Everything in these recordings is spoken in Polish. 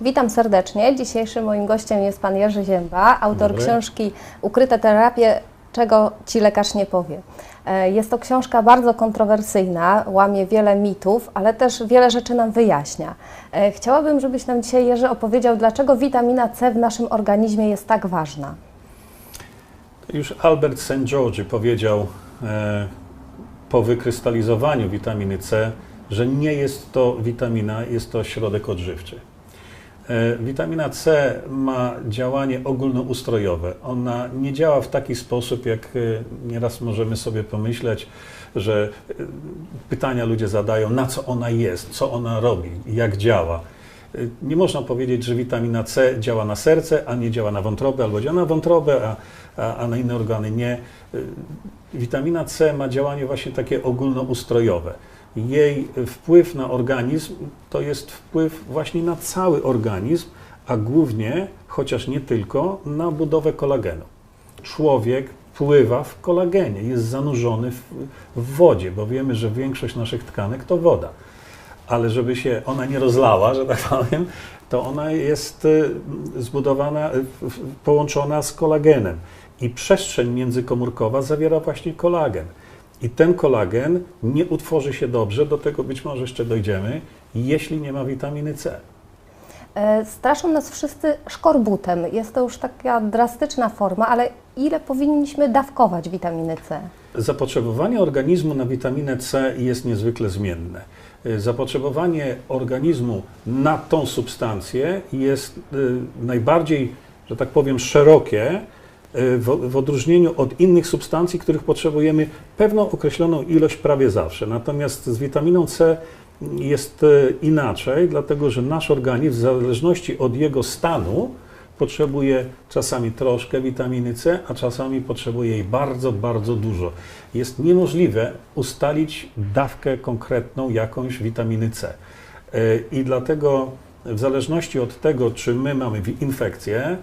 Witam serdecznie. Dzisiejszym moim gościem jest pan Jerzy Zięba, autor Dobry. książki Ukryte terapie, czego ci lekarz nie powie. E, Jest to książka bardzo kontrowersyjna, łamie wiele mitów, ale też wiele rzeczy nam wyjaśnia. E, Chciałabym, żebyś nam dzisiaj, Jerzy, opowiedział, dlaczego witamina C w naszym organizmie jest tak ważna. Już Albert St. George powiedział e, po wykrystalizowaniu witaminy C, że nie jest to witamina, jest to środek odżywczy. E, witamina C ma działanie ogólnoustrojowe. Ona nie działa w taki sposób, jak e, nieraz możemy sobie pomyśleć, że e, pytania ludzie zadają, na co ona jest, co ona robi, jak działa. Nie można powiedzieć, że witamina C działa na serce, a nie działa na wątrobę, albo działa na wątrobę, a, a, a na inne organy nie. Witamina C ma działanie właśnie takie ogólnoustrojowe. Jej wpływ na organizm to jest wpływ właśnie na cały organizm, a głównie, chociaż nie tylko, na budowę kolagenu. Człowiek pływa w kolagenie, jest zanurzony w, w wodzie, bo wiemy, że większość naszych tkanek to woda ale żeby się ona nie rozlała, że tak powiem, to ona jest y, zbudowana, y, połączona z kolagenem. I przestrzeń międzykomórkowa zawiera właśnie kolagen. I ten kolagen nie utworzy się dobrze, do tego być może jeszcze dojdziemy, jeśli nie ma witaminy C. E, Straszą nas wszyscy szkorbutem. Jest to już taka drastyczna forma, ale ile powinniśmy dawkować witaminy C? Zapotrzebowanie organizmu na witaminę C jest niezwykle zmienne. Y, Zapotrzebowanie organizmu na tą substancję jest y, najbardziej, że tak powiem, szerokie w, w odróżnieniu od innych substancji, których potrzebujemy pewną określoną ilość prawie zawsze. Natomiast z witaminą C jest y, inaczej, dlatego że nasz organizm w zależności od jego stanu potrzebuje czasami troszkę witaminy C, a czasami potrzebuje jej bardzo, bardzo dużo. Jest niemożliwe ustalić dawkę konkretną jakąś witaminy C. Y, I dlatego w zależności od tego, czy my mamy infekcję,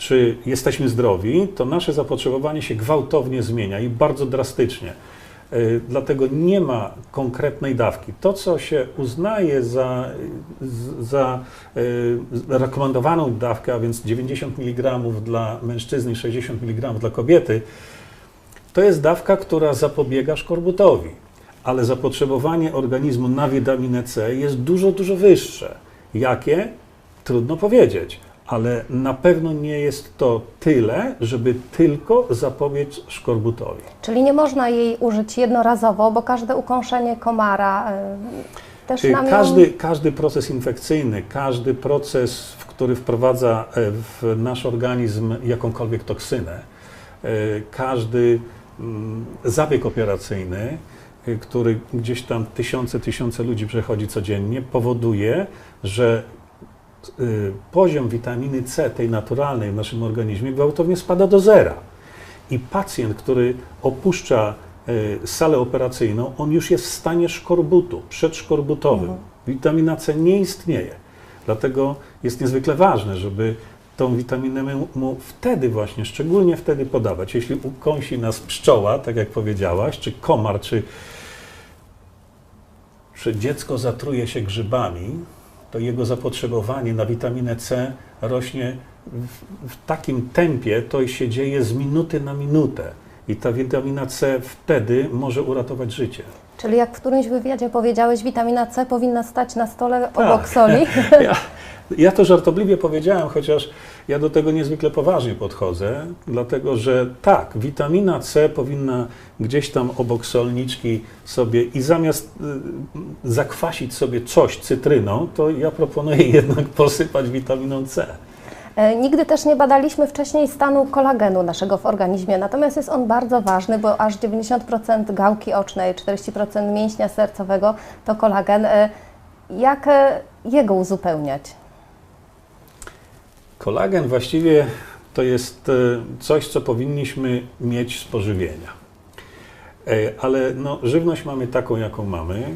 czy jesteśmy zdrowi, to nasze zapotrzebowanie się gwałtownie zmienia i bardzo drastycznie. Y, Dlatego nie ma konkretnej dawki. To, co się uznaje za, za y, rekomendowaną dawkę, a więc 90 mg dla mężczyzny i 60 mg dla kobiety, to jest dawka, która zapobiega szkorbutowi. Ale zapotrzebowanie organizmu na witaminę C jest dużo, dużo wyższe. Jakie? Trudno powiedzieć, ale na pewno nie jest to tyle, żeby tylko zapobiec szkorbutowi. Czyli nie można jej użyć jednorazowo, bo każde ukąszenie komara e, też nam ją- Każdy, każdy proces infekcyjny, każdy proces, w który wprowadza e, w nasz organizm jakąkolwiek toksynę, e, każdy mm, zabieg operacyjny, który gdzieś tam tysiące, tysiące ludzi przechodzi codziennie, powoduje, że poziom witaminy C, tej naturalnej w naszym organizmie, gwałtownie spada do zera. I pacjent, który opuszcza y, salę operacyjną, on już jest w stanie szkorbutu, przedszkorbutowym. Witamina C nie istnieje. Dlatego jest niezwykle ważne, żeby tą witaminę mu- mu wtedy właśnie, szczególnie wtedy podawać. Jeśli ukąsi nas pszczoła, tak jak powiedziałaś, czy komar, czy, czy dziecko zatruje się grzybami, to jego zapotrzebowanie na witaminę C rośnie w, w takim tempie, to się dzieje z minuty na minutę. I ta witamina C wtedy może uratować życie. Czyli jak w którymś wywiadzie powiedziałeś, witamina C powinna stać na stole Tak. obok soli. Ja, ja to żartobliwie powiedziałem, chociaż ja do tego niezwykle poważnie podchodzę, dlatego że tak, witamina C powinna gdzieś tam obok solniczki sobie i zamiast y, zakwasić sobie coś cytryną, to ja proponuję jednak posypać witaminą C. E, Nigdy też nie badaliśmy wcześniej stanu kolagenu naszego w organizmie, natomiast jest on bardzo ważny, bo aż 90% gałki ocznej, 40% mięśnia sercowego to kolagen. E, Jak e, jego uzupełniać? Kolagen właściwie to jest e, coś, co powinniśmy mieć z pożywienia. E, Ale no, żywność mamy taką, jaką mamy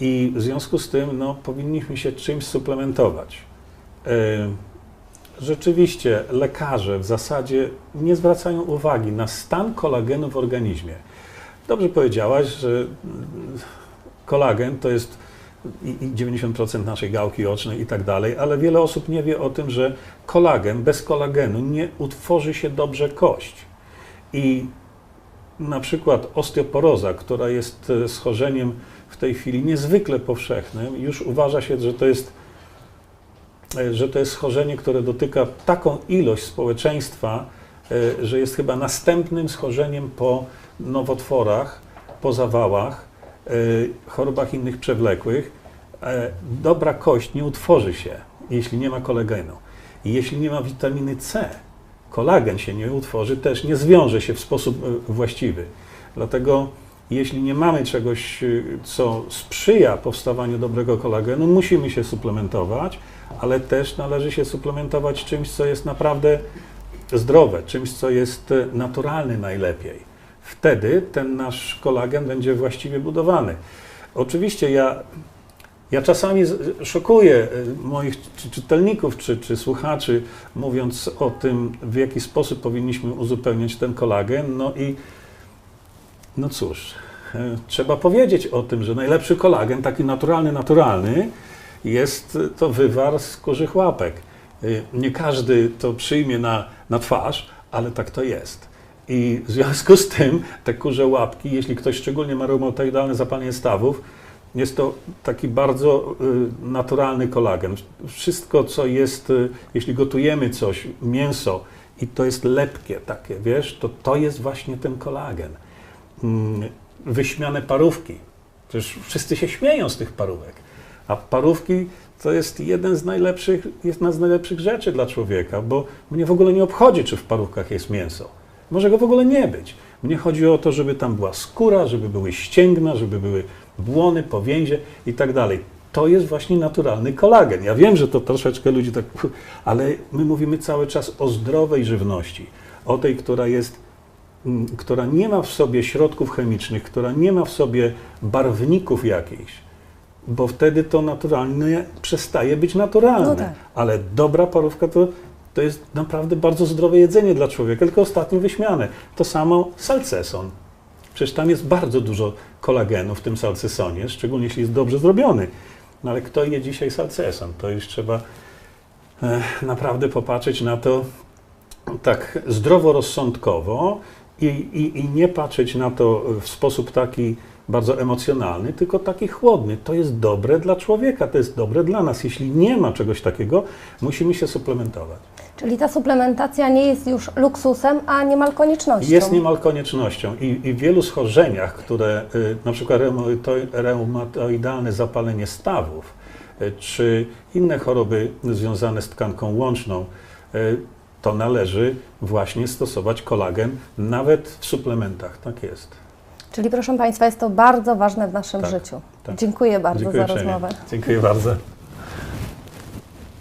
i w związku z tym no, powinniśmy się czymś suplementować. E, Rzeczywiście lekarze w zasadzie nie zwracają uwagi na stan kolagenu w organizmie. Dobrze powiedziałaś, że mm, kolagen to jest i, i 90% naszej gałki ocznej i tak dalej, ale wiele osób nie wie o tym, że kolagen, bez kolagenu nie utworzy się dobrze kość. I na przykład osteoporoza, która jest e, schorzeniem w tej chwili niezwykle powszechnym, już uważa się, że to jest, e, że to jest schorzenie, które dotyka taką ilość społeczeństwa, e, że jest chyba następnym schorzeniem po nowotworach, po zawałach, chorobach innych przewlekłych. E, Dobra kość nie utworzy się, jeśli nie ma kolagenu. I jeśli nie ma witaminy C, kolagen się nie utworzy, też nie zwiąże się w sposób e, właściwy. Dlatego jeśli nie mamy czegoś, e, co sprzyja powstawaniu dobrego kolagenu, musimy się suplementować, ale też należy się suplementować czymś, co jest naprawdę zdrowe, czymś, co jest e, naturalny najlepiej. Wtedy ten nasz kolagen będzie właściwie budowany. Oczywiście ja, ja czasami szokuję e, moich czy czytelników czy, czy słuchaczy, mówiąc o tym, w jaki sposób powinniśmy uzupełniać ten kolagen. No i no cóż, e, trzeba powiedzieć o tym, że najlepszy kolagen, taki naturalny, naturalny, jest to wywar z kurzych łapek. E, Nie każdy to przyjmie na, na twarz, ale tak to jest. I w związku z tym te kurze łapki, jeśli ktoś szczególnie ma reumatoidalne zapalenie stawów, jest to taki bardzo y, naturalny kolagen. Wszystko, co jest, y, jeśli gotujemy coś, mięso, i to jest lepkie takie, wiesz, to to jest właśnie ten kolagen. Mm, Wyśmiane parówki. Przecież wszyscy się śmieją z tych parówek. A parówki to jest jeden z najlepszych, jedna z najlepszych rzeczy dla człowieka, bo mnie w ogóle nie obchodzi, czy w parówkach jest mięso. Może go w ogóle nie być. Mnie chodzi o to, żeby tam była skóra, żeby były ścięgna, żeby były błony, powięzie i tak dalej. To jest właśnie naturalny kolagen. Ja wiem, że to troszeczkę ludzi tak, ale my mówimy cały czas o zdrowej żywności, o tej, która jest mm, która nie ma w sobie środków chemicznych, która nie ma w sobie barwników jakichś, bo wtedy to naturalne przestaje być naturalne. No tak. Ale dobra parówka to, to jest naprawdę bardzo zdrowe jedzenie dla człowieka, tylko ostatnio wyśmiane. To samo salceson. Przecież tam jest bardzo dużo kolagenu w tym salcesonie, szczególnie jeśli jest dobrze zrobiony. No ale kto je dzisiaj salceson? To już trzeba e, naprawdę popatrzeć na to tak zdroworozsądkowo i, i, i nie patrzeć na to w sposób taki bardzo emocjonalny, tylko taki chłodny. To jest dobre dla człowieka, to jest dobre dla nas. Jeśli nie ma czegoś takiego, musimy się suplementować. Czyli ta suplementacja nie jest już luksusem, a niemal koniecznością. Jest niemal koniecznością i, i w wielu schorzeniach, które y, na przykład reumato- reumatoidalne zapalenie stawów, y, czy inne choroby związane z tkanką łączną, y, to należy właśnie stosować kolagen nawet w suplementach. Tak jest. Czyli proszę Państwa, jest to bardzo ważne w naszym Tak, życiu. tak. Dziękuję bardzo Dziękuję za rozmowę. Dziękuję bardzo.